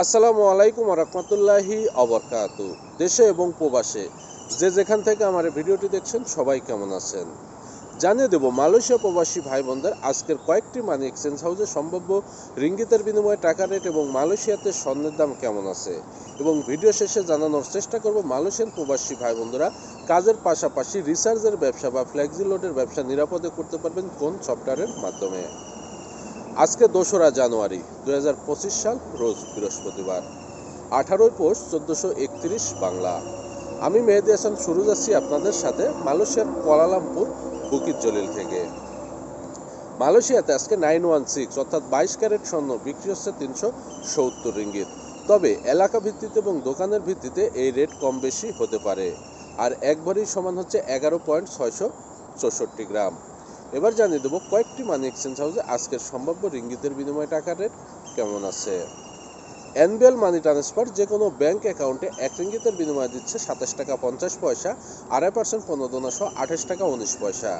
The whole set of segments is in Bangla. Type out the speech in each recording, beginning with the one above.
আসসালামু আলাইকুম রহমতুল্লাহি অবরকাত দেশে এবং প্রবাসে যে যেখান থেকে আমার ভিডিওটি দেখছেন, সবাই কেমন আছেন? জানিয়ে দেব, মালয়েশিয়া প্রবাসী ভাই বোনদের আজকের কয়েকটি মানি এক্সচেঞ্জ হাউসে সম্ভাব্য রিঙ্গিতের বিনিময়ে টাকা রেট এবং মালয়েশিয়াতে স্বর্ণের দাম কেমন আছে? এবং ভিডিও শেষে জানানোর চেষ্টা করব, মালয়েশিয়ান প্রবাসী ভাই বন্ধুরা কাজের পাশাপাশি রিসার্চের ব্যবসা বা ফ্লেক্সি লোডের ব্যবসা নিরাপদে করতে পারবেন কোন সফটওয়্যারের মাধ্যমে? আজকে দোসরা জানুয়ারি দু হাজার পঁচিশ সাল, রোজ বৃহস্পতিবার। আঠারোই পোষ, চোদ্দোশো একত্রিশ বাংলা। আমি মেহেদি হাসান, শুরু যাচ্ছি আপনাদের সাথে মালয়েশিয়ার কোয়ালালামপুর, বুকির জলিল থেকে। মালয়েশিয়াতে আজকে নাইন ওয়ান সিক্স, অর্থাৎ বাইশ ক্যারেট স্বর্ণ বিক্রি হচ্ছে তিনশো সত্তর রিঙ্গিত। তবে এলাকা ভিত্তিতে এবং দোকানের ভিত্তিতে এই রেট কম বেশি হতে পারে। আর এক ভরি সমান হচ্ছে এগারো পয়েন্ট ছয়শো চৌষট্টি গ্রাম। এবার জানিয়ে দেবো কয়েকটি মানি এক্সচেঞ্জ হাউসে আজকের সম্ভাব্য রিঙ্গিতের বিনিময় টাকার রেট কেমন আছে। এনবিএল মানি ট্রান্সফার যে কোনো ব্যাঙ্ক অ্যাকাউন্টে এক রিঙ্গিতের বিনিময় দিচ্ছে সাতাশ টাকা পঞ্চাশ পয়সা, আড়াই পার্সেন্ট প্রণোদনা সহ আঠাশ টাকা উনিশ পয়সা।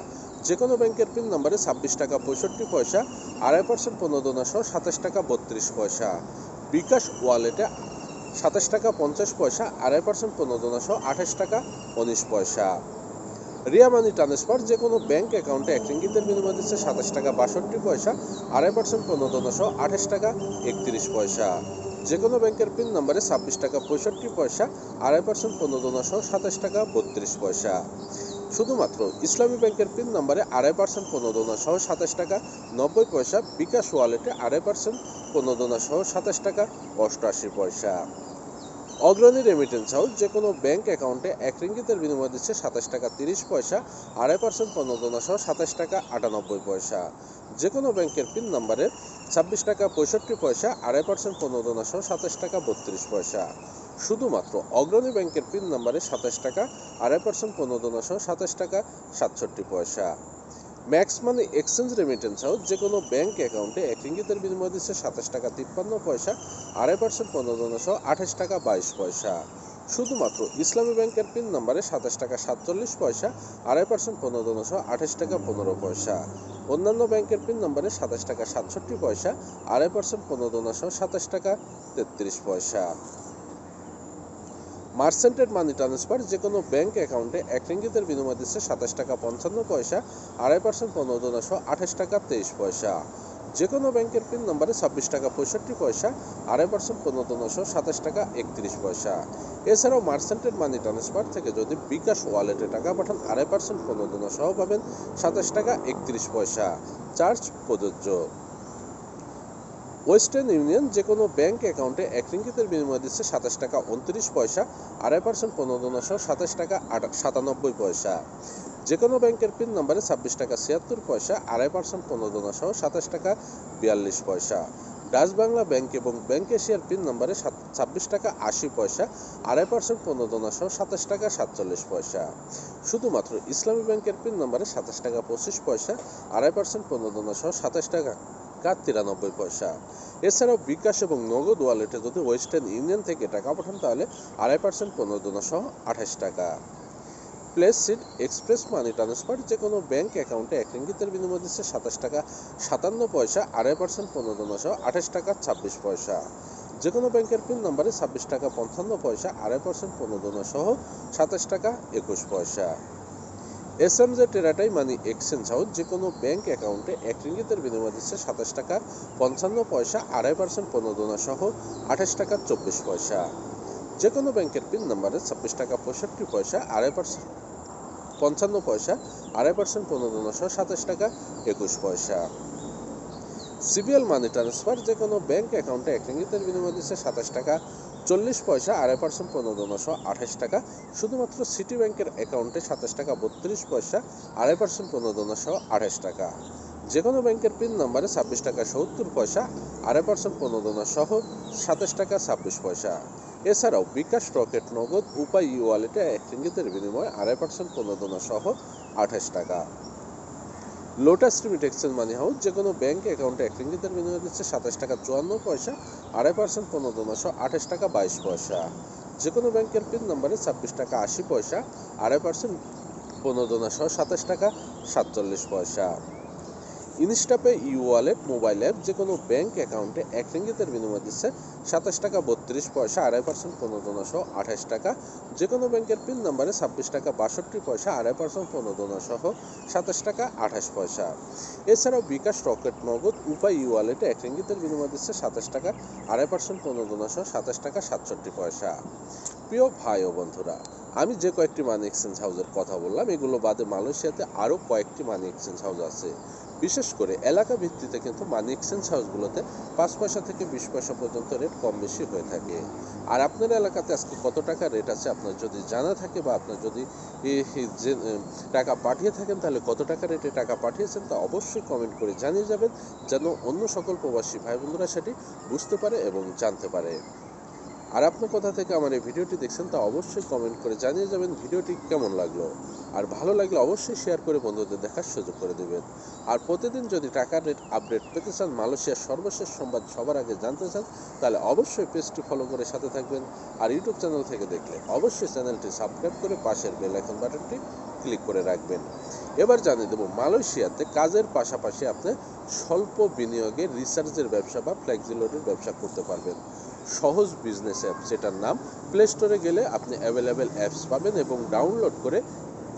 যে কোনো ব্যাংকের পিন নম্বরে ছাব্বিশ টাকা পঁয়ষট্টি পয়সা, আড়াই পার্সেন্ট প্রণোদনা সহ সাতাশ টাকা বত্রিশ পয়সা। বিকাশ ওয়ালেটে সাতাশ টাকা পঞ্চাশ পয়সা, আড়াই পার্সেন্ট প্রণোদনা সহ আঠাশ টাকা উনিশ পয়সা। রিয়া মানি ট্রান্সফার যে কোনো ব্যাংক অ্যাকাউন্টে এক রিঙ্গিতের বিনিময় দিচ্ছে সাতাশ টাকা বাষট্টি পয়সা, আড়াই পার্সেন্ট প্রণোদনা সহ আঠাশ টাকা একত্রিশ পয়সা। যে কোনো ব্যাংকের পিন নম্বরে ছাব্বিশ টাকা পঁয়ষট্টি পয়সা, আড়াই পার্সেন্ট প্রণোদনা সহ সাতাশ টাকা বত্রিশ পয়সা। শুধুমাত্র ইসলামী ব্যাংকের পিন নম্বরে আড়াই পার্সেন্ট প্রণোদনা সহ সাতাশ টাকা নব্বই পয়সা, বিকাশ ওয়ালেটে আড়াই পার্সেন্ট প্রণোদনা সহ সাতাশ টাকা অষ্টআশি পয়সা। অগ্রণী রেমিটেন্স হাউস যে কোনো ব্যাংক অ্যাকাউন্টে এক রিঙ্গিতের বিনিময় দিচ্ছে সাতাশ টাকা তিরিশ পয়সা, আড়াই পার্সেন্ট প্রণোদনা সহ সাতাশ টাকা আটানব্বই পয়সা। যে কোনো ব্যাংকের পিন নাম্বারে ছাব্বিশ টাকা পঁয়ষট্টি পয়সা, আড়াই পার্সেন্ট প্রণোদনা সহ সাতাশ টাকা বত্রিশ পয়সা। শুধুমাত্র অগ্রণী ব্যাংকের পিন নাম্বারে সাতাশ টাকা, আড়াই পার্সেন্ট প্রণোদনা সহ সাতাশ টাকা সাতষট্টি পয়সা। Max money exchange remittance house যে কোনো ব্যাংক অ্যাকাউন্টে এক রিঙ্গিতের বিনিময় দিচ্ছে সাতাশ টাকা তিপ্পান্ন পয়সা আড়াই পার্সেন্ট প্রণোদনা সহ আঠাশ টাকা বাইশ পয়সা। শুধুমাত্র ইসলামী ব্যাংকের পিন নম্বরে সাতাশ টাকা সাতচল্লিশ পয়সা আড়াই পার্সেন্ট প্রণোদনা সহ আঠাশ টাকা পনেরো পয়সা। অন্যান্য ব্যাংকের পিন নম্বরে সাতাশ টাকা সাতষট্টি পয়সা আড়াই পার্সেন্ট পনেরো সহ সাতাশ টাকা তেত্রিশ পয়সা। মার্সেন্টেড মানি ট্রান্সফার যে কোনো ব্যাংক অ্যাকাউন্টে এক রিঙ্গিতের বিনিময় দিচ্ছে সাতাশ টাকা পঞ্চান্ন পয়সা, আড়াই পার্সেন্ট প্রণোদনা সহ আঠাশ টাকা তেইশ পয়সা। যে কোনো ব্যাংকের পিন নম্বরে ছাব্বিশ টাকা পঁয়ষট্টি পয়সা, আড়াই পার্সেন্ট সহ সাতাশ টাকা একত্রিশ পয়সা। এছাড়াও মার্সেন্টেড মানি ট্রান্সফার থেকে যদি বিকাশ ওয়ালেটে টাকা পাঠান, আড়াই পার্সেন্ট প্রণোদনা সহ পাবেন সাতাশ টাকা একত্রিশ পয়সা। চার্জ প্রযোজ্য। ওয়েস্টার্ন ইউনিয়ন যে কোনো ব্যাংক অ্যাকাউন্টে এক রিঙ্গিতের বিনিময় দিচ্ছে সাতাশ টাকা উনত্রিশ পয়সা, আড়াই পার্সেন্ট প্রণোদনা সহ সাতাশ টাকা সাতানব্বই পয়সা। যে কোনো ব্যাংকের পিন নাম্বারে ছাব্বিশ টাকা ছিয়াত্তর পয়সা, আড়াই পার্সেন্ট প্রণোদনা সহ সাতাশ টাকা বিয়াল্লিশ পয়সা। ডাচ বাংলা ব্যাংক এবং ব্যাংক এশিয়ার পিন নম্বরে ছাব্বিশ টাকা আশি পয়সা, আড়াই পার্সেন্ট প্রণোদনা সহ সাতাশ টাকা সাতচল্লিশ পয়সা। শুধুমাত্র ইসলামী ব্যাংকের পিন নম্বরে সাতাশ টাকা পঁচিশ পয়সা, আড়াই পার্সেন্ট প্রণোদনা সহ সাতাশ টাকা টাকা তিরানব্বই পয়সা। এছাড়াও বিকাশ এবং নগদ ওয়ালেটে যদি ওয়েস্টার্ন ইউনিয়ন থেকে টাকা পাঠান, তাহলে আড়াই পার্সেন্ট প্রণোদনা সহ আঠাশ টাকা। প্লেস সিট, এক্সপ্রেস মানি ট্রান্সফার যে কোনো ব্যাঙ্ক অ্যাকাউন্টে এক রিঙ্গিতের বিনিময় দিচ্ছে সাতাশ টাকা, সাতান্ন পয়সা, আড়াই পার্সেন্ট প্রণোদনা সহ আঠাশ টাকা, ছাব্বিশ পয়সা। যে কোনো ব্যাংকের পিন নম্বরে ছাব্বিশ টাকা, পঞ্চান্ন পয়সা, আড়াই পার্সেন্ট প্রণোদনা সহ সাতাশ টাকা, একুশ পয়সা। এস এম জে টেরাটাই মানি এক্সচেঞ্জ হাউস যে কোনো ব্যাংক অ্যাকাউন্টে এক রিঙ্গিতের বিনিময় দিচ্ছে সাতাশ টাকা, পঞ্চান্ন পয়সা, আড়াই পার্সেন্ট প্রণোদনা সহ আঠাশ টাকা, চব্বিশ পয়সা। যে কোনো ব্যাংকের পিন নাম্বারে ছাব্বিশ টাকা, পঁয়ষট্টি পয়সা, আড়াই পার্সেন্ট, পঞ্চান্ন পয়সা, আড়াই পার্সেন্ট প্রণোদনা সহ সাতাশ টাকা, একুশ পয়সা। সিবিএল মানি ট্রান্সফার যে কোনো ব্যাংক অ্যাকাউন্টে এক রিঙ্গিতের বিনিময় দিচ্ছে সাতাশ টাকা চল্লিশ পয়সা আড়াই পার্সেন্ট প্রণোদনা সহ আঠাশ টাকা। শুধুমাত্র সিটি ব্যাংকের অ্যাকাউন্টে সাতাশ টাকা বত্রিশ পয়সা আড়াই পার্সেন্ট প্রণোদনা সহ আঠাশ টাকা। যে কোনো ব্যাংকের পিন নম্বরে ছাব্বিশ টাকা সত্তর পয়সা আড়াই পার্সেন্ট প্রণোদনা সহ সাতাশ টাকা ছাব্বিশ পয়সা। এছাড়াও বিকাশ রকেট নগদ উপায় ই ওয়ালেটে এক বিনিময়ে আড়াই পার্সেন্ট প্রণোদনা সহ আঠাশ টাকা। Lotus remit exchange money house যে কোনো ব্যাংক অ্যাকাউন্টে এক রিঙ্গিতের বিনিময় দিচ্ছে সাতাশ টাকা চুয়ান্ন পয়সা, আড়াই পার্সেন্ট পনেরো সহ আঠাশ টাকা বাইশ পয়সা। যে কোনো ব্যাংকের পিন নম্বরে ছাব্বিশ টাকা আশি পয়সা, আড়াই পার্সেন্ট প্রণোদনা সহ সাতাশ টাকা সাতচল্লিশ পয়সা। Instapay e wallet mobile app যে কোনো ব্যাঙ্ক অ্যাকাউন্টে এক রিঙ্গিতের বিনিময় দিচ্ছে সাতাশ টাকা, বত্রিশ পয়সা, আড়াই পার্সেন্ট, পনেরো সহ আঠাশ টাকা। যে কোনো ব্যাংকের পিন নাম্বারে ছাব্বিশ টাকা, বাষট্টি পয়সা, আড়াই পার্সেন্ট, পনেরো সহ সাতাশ টাকা, আঠাশ পয়সা। এছাড়াও বিকাশ রকেট নগদ, উপায় ই ওয়ালেটে এক রিঙ্গিতের বিনিময় দিচ্ছে সাতাশ টাকা, আড়াই পার্সেন্ট, পনেরো সহ সাতাশ টাকা, সাতষট্টি পয়সা। প্রিয় ভাই ও বন্ধুরা আমি যে কয়েকটি মানি এক্সচেঞ্জ হাউসের কথা বললাম, এগুলো বাদে মালয়েশিয়াতে আরও কয়েকটি মানি এক্সচেঞ্জ হাউস আছে। বিশেষ করে এলাকা ভিত্তিতে কিন্তু মানি এক্সচেঞ্জ হাউসগুলোতে পাঁচ পয়সা থেকে বিশ পয়সা পর্যন্ত রেট কম বেশি হয়ে থাকে। আর আপনার এলাকাতে আজকে কত টাকা রেট আছে? আপনার যদি জানা থাকে বা আপনার যদি টাকা পাঠিয়ে থাকেন, তাহলে কত টাকা রেটে টাকা পাঠিয়েছেন তা অবশ্যই কমেন্ট করে জানিয়ে যাবেন, যেন অন্য সকল প্রবাসী ভাই বন্ধুরা সেটি বুঝতে পারে এবং জানতে পারে। আর আপনি কোথা থেকে আমার এই ভিডিওটি দেখছেন, তা অবশ্যই কমেন্ট করে জানিয়ে যাবেন ভিডিওটি কেমন লাগল। আর ভালো লাগলে অবশ্যই শেয়ার করে বন্ধুদের দেখার সুযোগ করে দেবেন। আর প্রতিদিন যদি টাকার রেট আপডেট পেতে চান, মালয়েশিয়ার সর্বশেষ সংবাদ সবার আগে জানতে চান, তাহলে অবশ্যই পেজটি ফলো করে সাথে থাকবেন। আর ইউটিউব চ্যানেল থেকে দেখলে অবশ্যই চ্যানেলটি সাবস্ক্রাইব করে পাশের বেল আইকন বাটনটি ক্লিক করে রাখবেন। এবার জানিয়ে দেবো, মালয়েশিয়াতে কাজের পাশাপাশি আপনি স্বল্প বিনিয়োগে রিসার্চের ব্যবসা বা ফ্লেক্সিলোডের ব্যবসা করতে পারবেন। সহজ বিজনেস অ্যাপ যেটার নাম প্লে স্টোরে গেলে আপনি অ্যাভেলেবেল অ্যাপস পাবেন এবং ডাউনলোড করে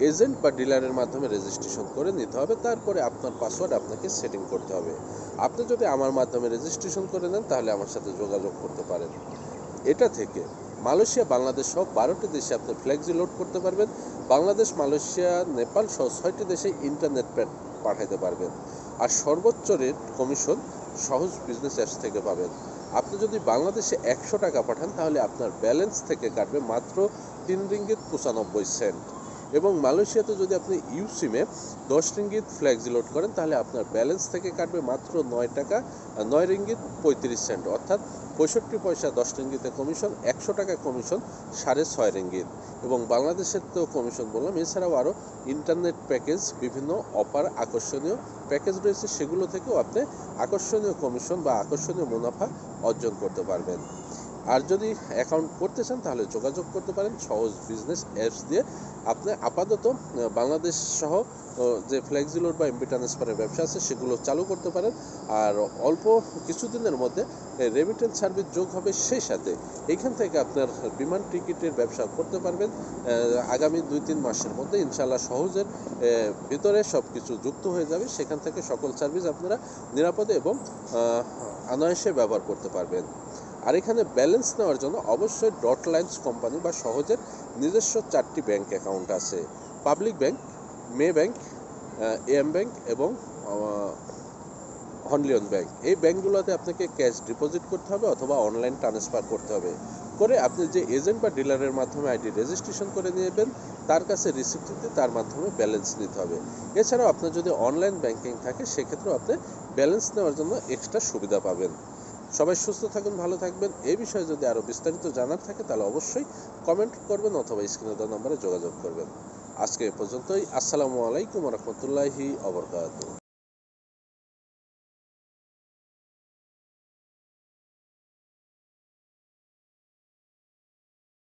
এজেন্ট বা ডিলারের মাধ্যমে রেজিস্ট্রেশন করে নিতে হবে। তারপরে আপনার পাসওয়ার্ড আপনাকে সেটিং করতে হবে। আপনি যদি আমার মাধ্যমে রেজিস্ট্রেশন করে নেন, তাহলে আমার সাথে যোগাযোগ করতে পারেন। এটা থেকে মালয়েশিয়া, বাংলাদেশ সহ বারোটি দেশে আপনি ফ্লেক্সি লোড করতে পারবেন। বাংলাদেশ, মালয়েশিয়া, নেপাল সহ ছয়টি দেশে ইন্টারনেট পাঠাতে পারবেন। আর সর্বোচ্চ rate commission Sohoj business apps থেকে পাবেন। আপনি যদি বাংলাদেশে একশো টাকা পাঠান, তাহলে আপনার ব্যালেন্স থেকে কাটবে মাত্র তিন রিঙ্গিত পঁচানব্বই সেন্ট। এবং মালয়েশিয়াতে যদি আপনি ইউ সিমে দশ রিঙ্গিত ফ্ল্যাক্সি লোড করেন, তাহলে আপনার ব্যালেন্স থেকে কাটবে মাত্র নয় টাকা নয় রিঙ্গিত পঁয়ত্রিশ সেন্ট অর্থাৎ পঁয়ষট্টি পয়সা দশ রিঙ্গিতে কমিশন একশো টাকা কমিশন সাড়ে ছয় রিঙ্গিত। এবং বাংলাদেশের তো কমিশন বললাম। এছাড়াও আরও ইন্টারনেট প্যাকেজ বিভিন্ন অফার আকর্ষণীয় প্যাকেজ রয়েছে। সেগুলো থেকেও আপনি আকর্ষণীয় কমিশন বা আকর্ষণীয় মুনাফা অর্জন করতে পারবেন। আর যদি অ্যাকাউন্ট করতে চান, তাহলে যোগাযোগ করতে পারেন সহজ বিজনেস অ্যাপস দিয়ে। আপনি আপাতত বাংলাদেশ সহ যে ফ্লেক্সিলোড বা এমবি ট্রান্সফারের ব্যবসা আছে, সেগুলো চালু করতে পারেন। আর অল্প কিছুদিনের মধ্যে রেমিটেন্স সার্ভিস যোগ হবে সেই সাথে। এইখান থেকে আপনার বিমান টিকিটের ব্যবসা করতে পারবেন। আগামী দুই তিন মাসের মধ্যে ইনশাল্লাহ সহজের ভিতরে সব কিছু যুক্ত হয়ে যাবে। সেখান থেকে সকল সার্ভিস আপনারা নিরাপদে এবং অনায়াসে ব্যবহার করতে পারবেন। আর এখানে ব্যালেন্স নেওয়ার জন্য অবশ্যই ডট লাইন্স কোম্পানি বা সহজের নিজস্ব চারটি ব্যাংক অ্যাকাউন্ট আছে। পাবলিক ব্যাংক মে ব্যাংক এম ব্যাংক এবং হনলিয়ন ব্যাংক এই ব্যাংকগুলোতে আপনাকে ক্যাশ ডিপোজিট করতে হবে অথবা অনলাইন ট্রান্সফার করতে হবে। করে আপনি যে এজেন্ট বা ডিলারের মাধ্যমে আইডি রেজিস্ট্রেশন করে নেবেন, তার কাছে রিসিপ্ট দিতে তার মাধ্যমে ব্যালেন্স নিতে হবে। এছাড়াও আপনার যদি অনলাইন ব্যাংকিং থাকে, সেক্ষেত্রেও আপনি ব্যালেন্স নেওয়ার জন্য এক্সট্রা সুবিধা পাবেন। সবাই সুস্থ থাকুন, ভালো থাকবেন। এই বিষয়ে যদি আরও বিস্তারিত জানার থাকে, তাহলে অবশ্যই কমেন্ট করবেন অথবা স্ক্রিনে দেওয়া নম্বরে যোগাযোগ করবেন। আজকে এ পর্যন্তই। আসসালামু আলাইকুম রহমতুল্লাহি অবরকাত